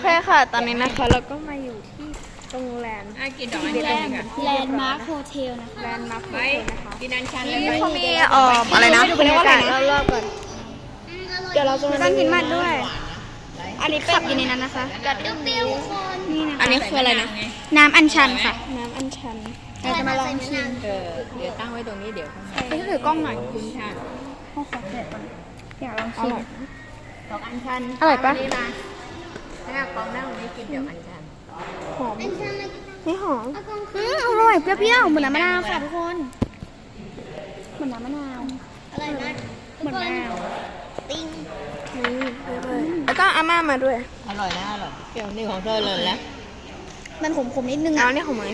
เคค่ะ ตอนนี้นะคะเราก็มาอยู่ที่โรงแรมอะกินดอกอัญชันดีกว่าแลนด์มาร์คโฮเทลนะคะแลนด์มาร์คไปกินอัญชันเลยนี่ไหมเขามีเอ่ออะไรนะบรรยากาศรอบๆก่อนเดี๋ยวเราจะมาต้องกินมันด้วย อันนี้ขับอยู่ในนั้นนะคะกัดเปรี้ยวๆคนนี่นะอันนี้คืออะไรนะ น้ำอัญชันค่ะ น้ำอัญชันเราจะมาลองชิมเออเดี๋ยวตั้งไว้ตรงนี้เดี๋ยวไปถือกล้องหน่อยคุณค่ะห้องขอแกะก่อนอยากลองชิมดอกอัญชันอร่อยปะนี่มา ถ้ากองนั่งตรงนี้กินดอกอัญชันหอมอัญชันมานี่หอมอืมอร่อยเปรี้ยวๆเหมือนน้ำมะนาวค่ะทุกคน เหมือนน้ำมะนาวอร่อยมากเหมือนมะนาวติ้งนี่แล้วก็อาม่ามาด้วย อร่อยนะอร่อยเปรี้ยวนี่ของเธอเลยแล้วมันขมๆนิดนึงเอาอะนี่ของไหม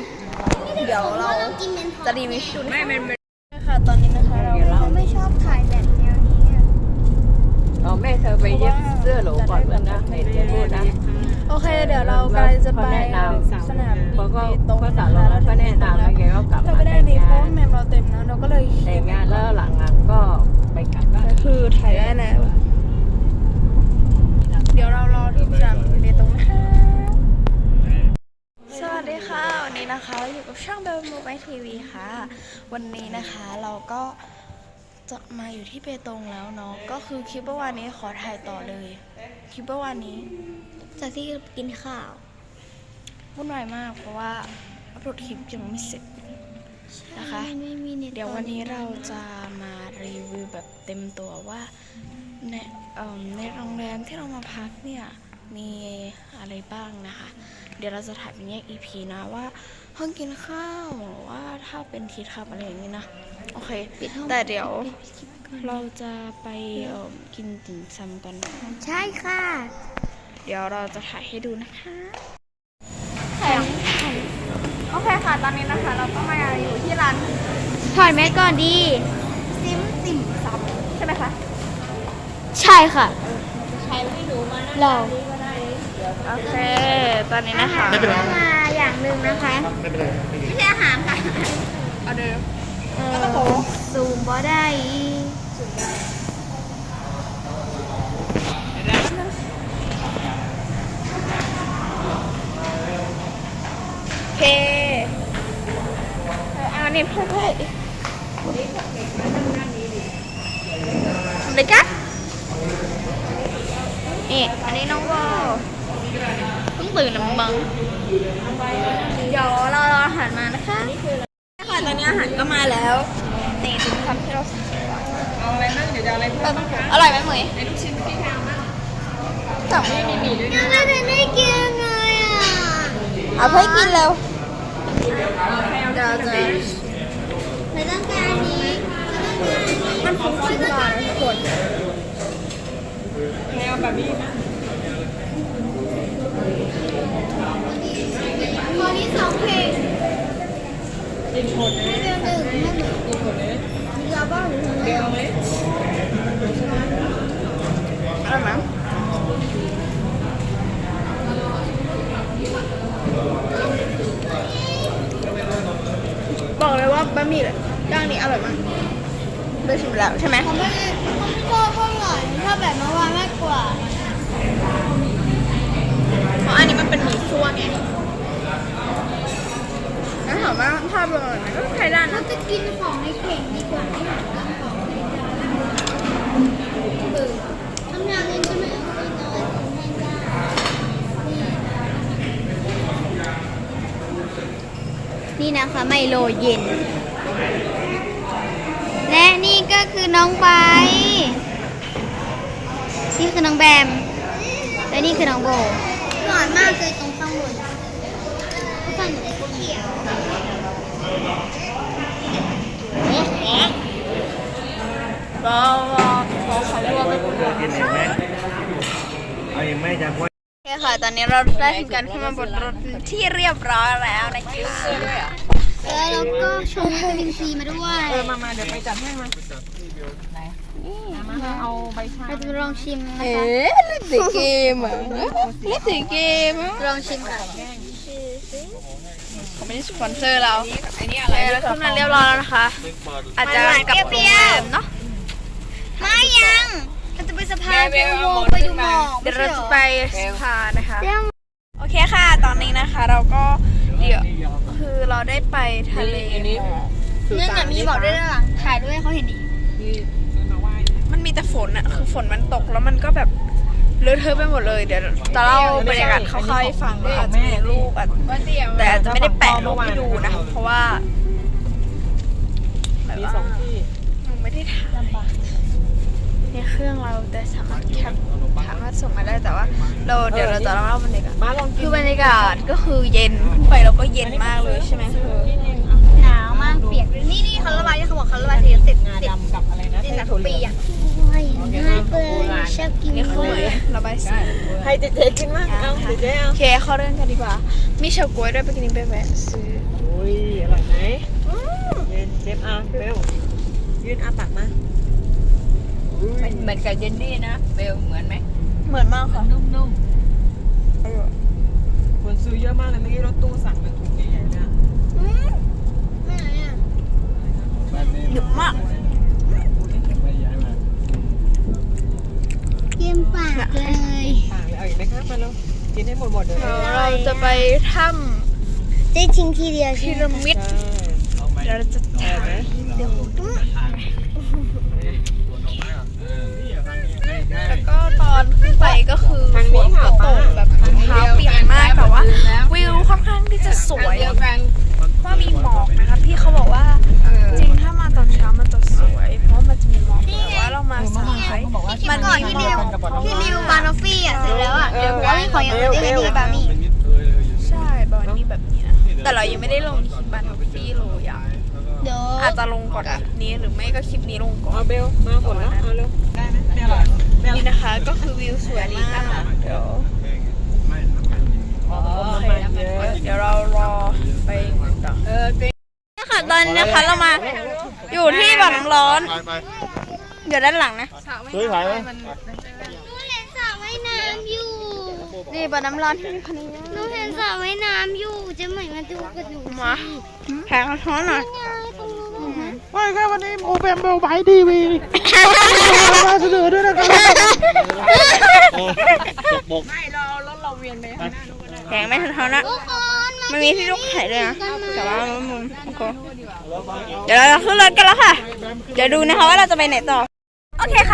เดี๋ยวเรากินเป็นจะรีวิวให้ดูไม่มัน เคเดี๋ยวเรากำลังจะไปเขาแนะนำสนามบินเขาก็เบตงเขาสาวเราก็แนะนำแล้วแกก็กลับเรามาไม่ได้แต่งดีเพงาราะนว่าแมมเราเต็มแล้วเราก็เลยแต่งงานแล้วหลังงานก็ไปกลับบ้านก็คือถ่ายได้แล้วเดี๋ยวเรารอที่สนามบินเบตงนะคะสวัสดีค่ะ วันนี้นะคะเราอยู่กับช่องเบลมูไบทีวีค่ะ วันนี้นะคะเราก็จะมาอยู่ที่เบตงแล้วเนาะก็คือคลิปเมื่อวานนี้ขอถ่ายต่อเลย คลิปเมื่อวานนี้ จากที่กินข้าววุ่นวายมาก เพราะว่าอัปโหลดคลิปยังไม่เสร็จนะคะไม่มีเน็ตเดี๋ยววันนี้เราจะมารีวิวแบบเต็มตัวว่าในเอิ่มในโรงแรมที่เรามาพักเนี่ยมีอะไรบ้างนะคะ เดี๋ยวเราจะถ่ายเป็นแยก EP นะว่าห้องกินข้าวหรือว่าถ้าเป็นทีทับอะไรอย่างนี้นะโอเคปิดห้องแต่เดี๋ยวปิคลิปก่อนเราจะไปเอิ่มกินติ่มซำกันใช่ค่ะ เดี๋ยวเราจะถ่ายให้ดูนะคะโอเคค่ะ ตอนนี้นะคะ เราก็มาอยู่ที่ร้านถอดแมสก่อนดี ซิมติ่มซำใช่ไหมคะใช่ค่ะเราโอเค ตอนนี้นะคะไม่เป็นไรมาอย่างหนึ่งนะคะ ไม่เป็นไรไม่เป็นไรไม่ใช่อาหารค่ะเอาเดิมเออซูมบ่ได้โอ เคเอาอันนี้เพื่อนด้วยเลยกันนี่ อันนี้น้องโบเพิ่งตื่นนะมึงเดี๋ยวเรารออาหารมานะคะค่ะตอนนี้อาหารก็มาแล้วนี่ถึงคำที่เราสั่งไว้เอาอะไรมั่งเดี๋ยวจะเอาอะไรเพิ่มบ้างคะอร่อยไหมเหมยในลูกชิ้นที่ทำมั่งสั่งไม่มีมีด้วยยังไม่ได้ได้กินเลยอะ เอาเพื่อกินเร็วเดี๋ยวจะไม่ต้องการนี้มันนี้มันคงชิมก่อนนะทุกคนแนวแบบนี้นะขอที่สองเพลงกินคนเลยเรื่องหนึ่งเรื่หนึ่งกินคนเลยเรือบ้างหรือเรือเดียวเลยอร่อยไหม บอกเลยว่าบะหมี่ย่างนี้อร่อยมากได้ชิมแล้วใช่ไหมผมไม่ได้ผมไม่ชอบเท่าไหร่ชอบแบบเมื่อวานมากกว่าเพราะอันนี้มันเป็นหมี่ซั่วไงแล้วถามว่าภาพรวมอร่อยไหมก็ใช้ได้เราจะกินของในเข่งดีกว่าไม่หากินของในจานเบื่อทำงานเล่นจะไม่เอาไปน้อยของแห้งได้ นี่นะคะไมโลเย็น และนี่ก็คือน้องไบร์ทนี่คือน้องแบม และนี่คือน้องโบหวานมากเลยตรงข้างบนข้างบนเป็นเขียวรอรอรอเขาลวกไปก่อน กินเองไหมเอาเองไหมจะกล้วยโอเคค่ะ ตอนนี้เราได้ทำการขึ้นมาบนรถที่เรียบร้อยแล้วนะคะด้วยอะแล้วเราก็ชงวิตามินซีมาด้วย เออมามาเดี๋ยวไปจัดให้มาไหนมามาเอาใบชาเราจะมาลองชิมนะเอ๊คะะเล่นสีเกมอะเล่นสีเกมอะลองชิมค่ะเขาไม่ได้สปอนเซอร์เราอันนี้โออะไรเคแล้วขึ้นมาเรียบร้อยแล้วนะคะ อาจจะกลับโรงแรมเนาะ ไม่ยัง เราจะไป สะพานเทวโวไปดูหมอกเดี๋ยวเราจะไปสะพานนะคะเรื่องอเคค่ะ ตอนนี้นะคะ เราก็เดี๋ยวคือเราได้ไปทะเลหมอกเนื่องจากมีบอกด้วยด้านหลังถ่ายด้วยให้เขาเห็นดิมันมีแต่ฝนอะคือฝนมันตกแล้วมันก็แบบเลอะเทอะไปหมดเลยเดี๋ยวจะเล่าบรรยากาศคร่าวๆให้ฟังว่าอาจจะมีรูปอาจแต่อาจจะไม่ได้แปะรูปให้ดูนะเพราะว่าแบบมีว่าสองที่หนูไม่ได้ถ่าย ในเครื่องเราแต่สามารถแคปสามารถส่งมาได้แต่ว่า เราเดี๋ยวเราจะเล่าบรรยากาศมาลองกิคืนอบรรยากาศก็คือเย็นขึ้นไปแล้วก็เย็นมากเลยใช่ไหมเธอหนาวมากเปียกเลยนี่นี่เขาระบายที่เขาบอกเขาระบายสีเสร็จงาดำกับอะไรนะเสร็จแท่แบบถั่วเหลืปีองอะโอ้ยน่าเบื่อชอบกินนี่คือเหมือนระบายสีให้เจ๊ๆกินมั้งเอาเจ๊ๆเอาโอเคเข้าเรื่องกันดีกว่า มีเฉาก๊วยด้วยไปกินไปแวะซื้ออุ้ยอร่อยไหมเย็นเชฟอาเบลยืนอาปากมา เหมือนกับเจนนี่นะเบลเหมือนไหมเหมือนมากค่ะ นุ่มคนซื้อเยอะมากเลยเมื่อกี้รถตู้สั่งเป็นถุงใหญ่ๆเนี่ยไม่ไหนอะหนึบมากเยี่ยมปากเลยปากเลยเอาอีกไหมคะมาแล้วกินให้หมดหมดๆเลยเราจะไปถ้ได้ทิ้งทีเดียวำพีใช่ไหมระมิดเดี๋ยวเราจะใช่ถ่ายไหมแล้วก็ตอนขึ้น ไปก็คือฝนก็ตกแบบรองเท้าเปียกมากแต่ว่า วิวค่อนข้างที่จะสวยเดียวกันว่ามีหมอกนะคะพี่เขาบอกว่าจริงถ้ามาตอนเช้ามันจะสวย เพราะมันจะมีหมอกแต่ว่าเรามาสายมันก่อนที่ริวที่ริวบานอฟฟี่อะเสร็จแล้วอะเดี๋ยวบอกว่ามีของอย่างอื่นได้ดีบาร์มี่ใช่บอนนี่แบบนี้นะแต่เรายังไม่ได้ลงคลิปบันทัฟฟี่เลยอะเดี๋ยวอาจจะลงก่อนคลิปนี้หรือไม่ก็คลิปนี้ลงก่อนเอาเบลมาหมดแล้วเอาเร็ว นี่นะคะก็คือวิวสวยมากเดี๋ยวอ๋อโอเคเยอะเดี๋ยวเรารอไปต่อเออเกรนี่ค่ะตอนนี้นะคะเรามาอยู่ที่บ่อน้ำร้อน เดี๋ยวด้านหลังนะซื้อขายไหมหนูเห็นสระว่ายน้ำอยู่นี่บ่อน้ำร้อนที่มีคนนี้หนูเห็นสระว่ายน้ำอยู่จะเหมือนมาดูกับหนูมาแพงกระท้อนหน่อย ไงตรงนู้นนะไม่ครับวันนี้โมเบมเบลไบทีวีมาเสนอด้วยนะครับบกแพงไม่กระท้อนนะทุกคนมันมีที่ลูกไข่ด้วยนะกันมาแต่ว่ามันมุมโอเคเดี๋ยวเราจะขึ้นรถกันแล้วค่ะ เดี๋ยวดูนะคะว่าเราจะไปไหนต่อโอเ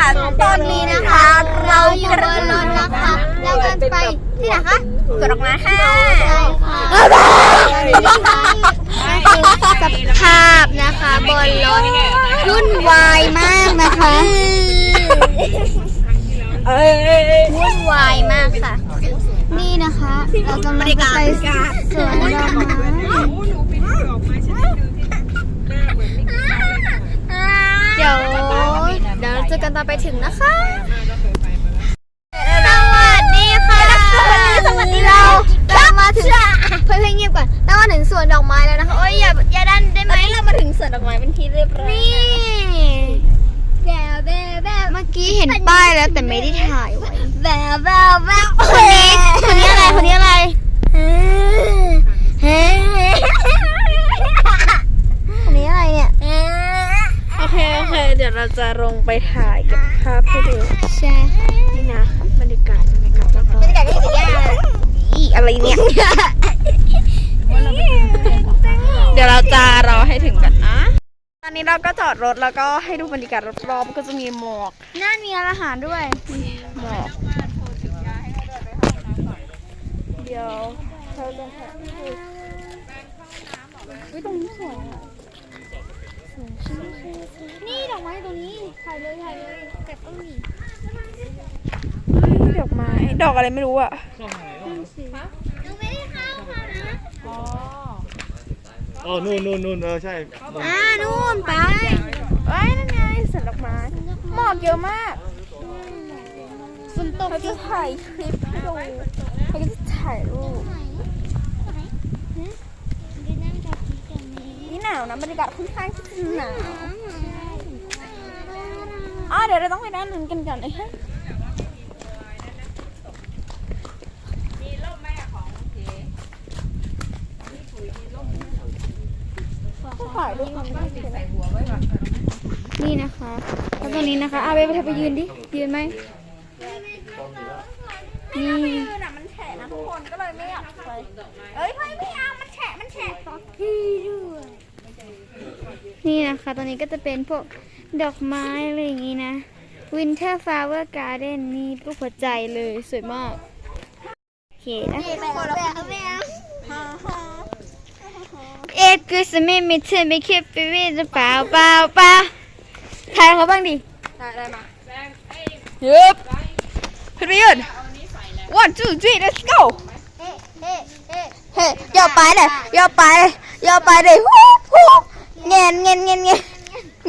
คค่ะ ตอนนี้นะคะ เราอยู่กำบลังนรถนะคะเราจะไปที่ไหนคะสวนดอกไม้ค่ะใช่ค่ะสภาพนะคะบนรถวุ่นวายมากนะคะวุ่นวายมากค่ะ นี่นะคะ เรากำลังจะไปสวนดอกไม้ เดี๋ยวเดี๋ยวเราเจอกันตอนไปถึงนะคะสวัสดีค่ะสวัสดีเราเรามาถึงเพื่อนๆเงียบก่อนเรามาถึงสวนดอกไม้แล้วนะคะโอ้ยอย่าอย่าดันได้ไหมเรามาถึงสวนดอกไม้เป็นที่เรียบร้อยนี่แบบแบบแบบเมื่อกี้เห็นป้ายแล้วแต่ไม่ได้ถ่ายไว้แบบแบบแบบคนนี้คนนี้อะไรคนนี้อะไรคนนี้อะไรเนี่ย โอเค โอเค เดี๋ ยวเราจะลงไปถ่ายเก็บภาพให้ดูใช่นี่นะบรรยากาศบรรยากาศรอบบรรยากาศก็อยู่กับย่าๆอีอะไรเนี่ย เดี๋ยวเราจะรอให้ถึงกันนะ ตอนนี้เราก็จอดรถแล้วก็ให้ดูบรรยากาศรอบๆก็จะมีหมอกน่ามีร้านอาหารด้วยหมอกเดี๋ยวเราจะถ่ายให้ดูอุ๊ยตรงนี้สวยอะนี่ดอกไม้ ตรงนี้ ถ่ายเลยถ่ายเลยเก็บต้นนี้ดอกไม้ ดอกอะไรไม่รู้อะยังไม่ได้เข้าค่ะนะอ๋อนู่นนู่นนู่นเออใช่อ่านู่นไปเอ้ยนั่นไงสวนดอกไม้ หมอกเยอะมากฝนตกเขาจะถ่ายคลิปให้ดูเขาจะถ่ายรูปนี่หนาวนะบรรยากาศค่อนข้างที่จะหนาวอ๋อ เดี๋ยวเราต้องไปด้านนู้นกันก่อนเลยถ่ายรูปกันได้ไหมนี่นะคะแล้วตรงนี้นะคะเอาไปไปยืนดิ ยืนไหมนี่ยืนอะมันแฉะนะคนก็เลยไม่อยากไปเอ้ยไม่ไม่เอา มันแฉะ มันแฉะต่อพี่ด้วย นี่นะคะตอนนี้ก็จะเป็นพวก ดอกไม้อะไรอย่างงี้นะ Winter Flower Garden นี่รูปหัวใจเลยสวยมาก โอเคนะเอ็กซ์คือสมัยไม่เธอไม่คิดไปวิ่งเปล่าเปล่าเปล่าใครเขาบ้างดิยึบขึ้นไปยืน one two three let's go เฮ้ยอย่าไปเลยอย่าไปเลยอย่าไปเลยฮู้ฮู้เงี้ยเงี้ยเงี้ยเงี้ยเงี้ยเธ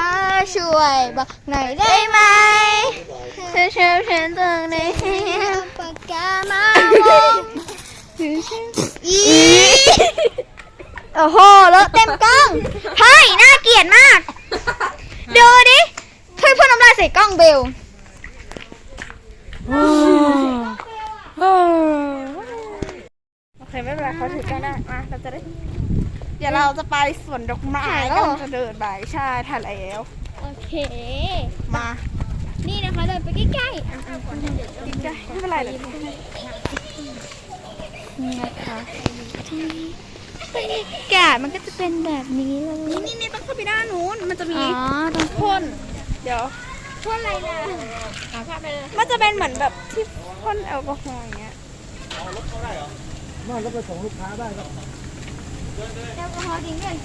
อช่วยบอกหน่อยได้ไหมเธอชอบฉันตรงไหนให้เอาปากกามาวงอีโอ้โหเลอะเต็มกล้องเฮ้ยน่าเกลียดมากดูดิช่วยพ่นน้ำลายใส่กล้องเบลโอเคไม่เป็นไรเขาถือกันได้มาเราจะได้ เดี๋ยวเราจะไปสวนดอกไม้ถ่ายแล้ก็วเหรอจะเดินไปใช่ถ่ายแล้ว โอเค มา นี่นะคะเดินไปใกล้ๆอะอะไม่เป็นไรเลยนี่นะคะบรรยากาศมันก็จะเป็นแบบนี้เลยนี่นี่ต้องเข้าไปด้านนู้น มันจะมีอ๋อตรงพ่นเดี๋ยว พ่นอะไรนะมันจะเป็นเหมือนแบบที่พ่นแอลกอฮอล์อย่างเงี้ย มาแล้วไปส่งลูกค้าได้ครับ แอลกอฮอล์จริงด้วย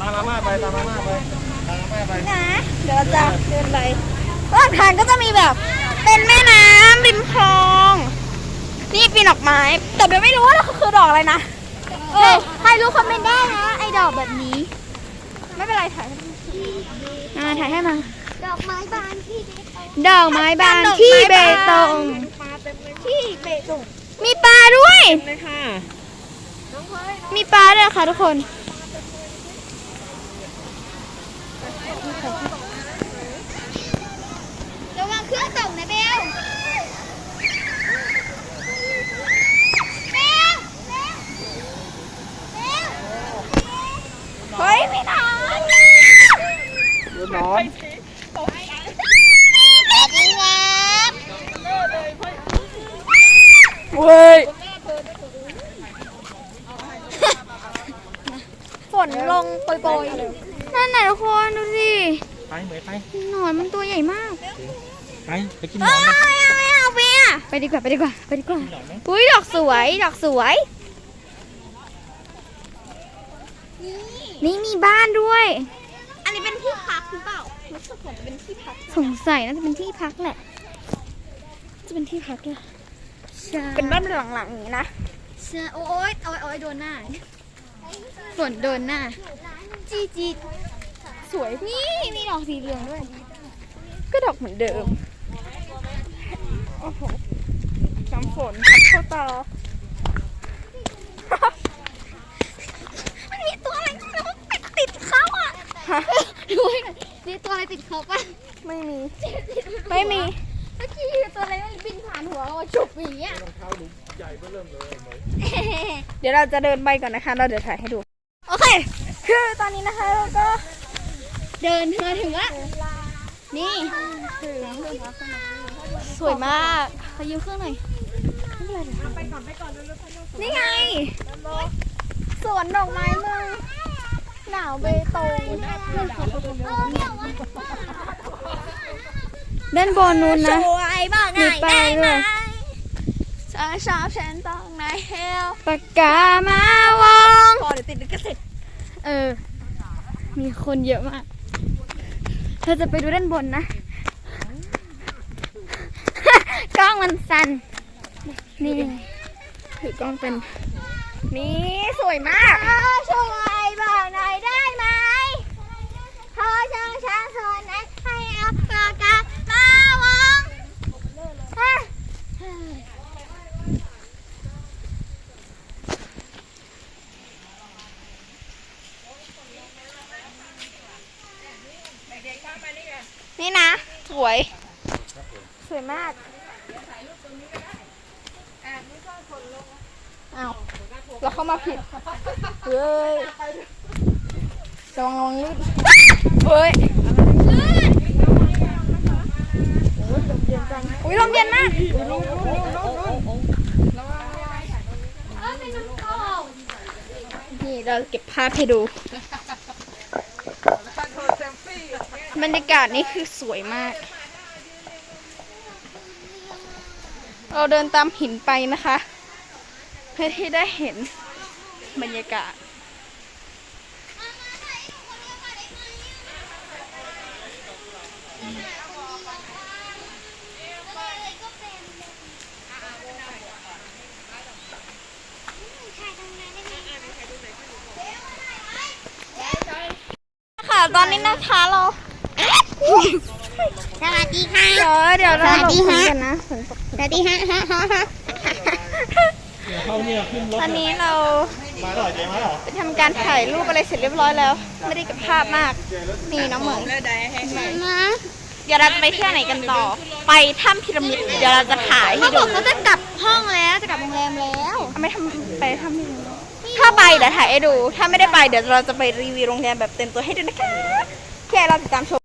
ตามมาม่าไปตามมาม่าไปตามมาม่าไปนะเดี๋ยวเราจะเดินไประหว่างทางก็จะมีแบบ เป็นแม่น้ำริมคลอง นี่ปีนดอกไม้ แต่เบลไม่รู้ว่าเขาคือดอกอะไรนะเออใครรู้คอมเมนต์ได้นะ ไอ้ดอกแบบนี้ ไม่เป็นไรถ่ายอ่าถ่ายให้มา ดอกไม้บานที่ดอกไม้บานที่เบตงที่เบตงมีปลาด้วยเลยค่ะ มีปลาด้วยค่ะทุกคน ระวังเครื่องตกนะเบล เบล เบล เบล เฮ้ยไม่นอน รถนอน สวัสดีครับ เว้ย ฝนล งโปรยๆนั่นน่ะทุกคนดูสิ ไปเหมยไปหนอนมันตัวใหญ่มาก ไปไปกินหนเอ้อยนไหมไม่เอาไม่เอาไปอะไปดีกว่าไปดีกว่าไปดีกว่าหนอนไหมอุ้ยดอกสวยดอกสวย นี่มีบ้านด้วย อันนี้เป็นที่พักหรือเปล่ารู้สึกเหมือนเป็นที่พักสงสัยน่าจะเป็นที่พักแหละ จะเป็นที่พักแหละใช่เป็นบ้านหลังๆอย่างนี้นะใช่โอ๊ยโอ๊ยโอ๊ยโดนหน้า ฝนโดนหน้า จีจีสวย นี่มีดอกสีเหลืองด้วย ก็ดอกเหมือนเดิม โอ้โหน้ำฝนพัดเข้าตามันมีตัวอะไรไม่รู้ติดติดเขาอะฮะดูให้หน่อยมีตัวอะไรติดเขาป่ะไม่มี ไม่มี เมื่อกี้ตัวอะไรมันบินผ่านหัวเราอะจุบอย่างเงี้ยเดี๋ยวเราจะเดินไปก่อนนะคะ เราเดี๋ยวถ่ายให้ดู โอเค คือตอนนี้นะคะเราก็เดินมาถึงละนี่สวยมากขอยืมเครื่องหน่อยนี่ไงสวนดอกไม้เมืองหนาวเบตงด้านบนนู้นนะสวยบอกไงมีปลาได้ไหม ด้วยฉันชอบฉันต้องไหนเฮลปากกามาวองพอเดี๋ยวติดลิขสิทธิ์เออ มีคนเยอะมากเราจะไปดูด้านบนนะ กล้องมันสั่น นี่ถือกล้องเป็น นี่สวยมากช่วยบอกหน่อยได้ไหมขอช่างช้างส่วนไหนให้เอาปากกามาวองอะ นี่นะ สวย สวยมากอ้าวเราเข้ามาผิด เฮ้ยระวังระวังลื่นเฮ้ยอุ้ยลมเย็นมากนี่เราเก็บภาพให้ดู บรรยากาศนี่คือสวยมาก เราเดินตามหินไปนะคะ เพื่อที่ได้เห็นบรรยากาศ ค่ะ ตอนนี้นะคะเรา สวัสดีค่ะ เดี๋ยวเดี๋ยวเราสวัสดีคุยฮะ กันนะฝนตกสวัสดีฮะฮะฮะฮะเขาเนี่ยขึ้นรถตอนนี้เรามาหน่อยเจ๊มาหรอไปทำการถ่ายรูปอะไรเสร็จเรียบร้อยแล้ว ไม่ได้เกับภาพมาก นี่น้องเหมืองนะเดี๋ยวเราจะไปเที่ยวไหนกันต่อ ไปถ้ำพีระมิด เดี๋ยวเราจะถ่ายให้เขาบดูอกเขาจะกลับห้องแล้วจะกลับโรงแรมแล้วไม่ทำไปถ้ำพีระมิดถ้าไปเดี๋ยวถ่ายให้ดู ถ้าไม่ได้ไปเดี๋ยวเราจะไปรีวิวโรงแรมแบบเต็มตัวให้ดูนะคะแค่เราติดตามชม